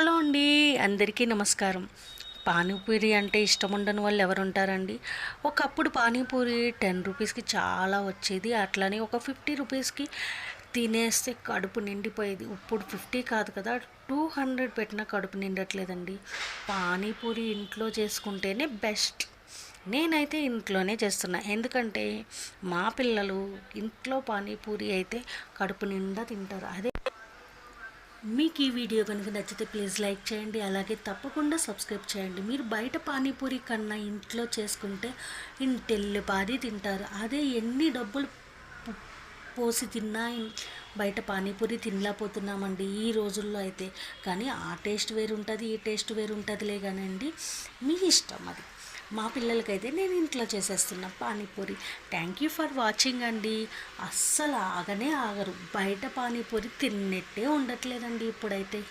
Hello అండి. అందరికీ నమస్కారం. పానీపూరి అంటే ఇష్టం ఉండని వాళ్ళు ఎవరు ఉంటారండి ఒకప్పుడు పానీపూరి టెన్ రూపీస్కి చాలా వచ్చేది. అట్లనే ఒక ఫిఫ్టీ రూపీస్కి తినేస్తే కడుపు నిండిపోయేది. ఇప్పుడు ఫిఫ్టీ కాదు కదా టూ హండ్రెడ్ పెట్టినా కడుపు నిండట్లేదండి. పానీపూరి ఇంట్లో చేసుకుంటేనే బెస్ట్. నేనైతే ఇంట్లోనే చేస్తున్నా. ఎందుకంటే మా పిల్లలు ఇంట్లో పానీపూరి అయితే కడుపు నిండా తింటారు. అదే మీకు ఈ వీడియో కనుక నచ్చితే ప్లీజ్ లైక్ చేయండి అలాగే తప్పకుండా సబ్స్క్రైబ్ చేయండి. మీరు బయట పానీపూరి కన్నా ఇంట్లో చేసుకుంటే ఇంటెల్లి పాది తింటారు. అదే ఎన్ని డబ్బులు పోసి తిన్నా బయట పానీపూరి తినలేకపోతున్నామండి ఈ రోజుల్లో అయితే. కానీ ఆ టేస్ట్ వేరు ఉంటుంది ఈ టేస్ట్ వేరు ఉంటుందిలే కానండి. మీ ఇష్టం అది. మా పిల్లలకైతే నేను ఇంట్లో చేసేస్తున్నా panipuri. Thank you for watching అండి. అస్సలు ఆగనే ఆగరు. బయట పానీపూరి తిన్నట్టే ఉండట్లేదండి ఇప్పుడైతే.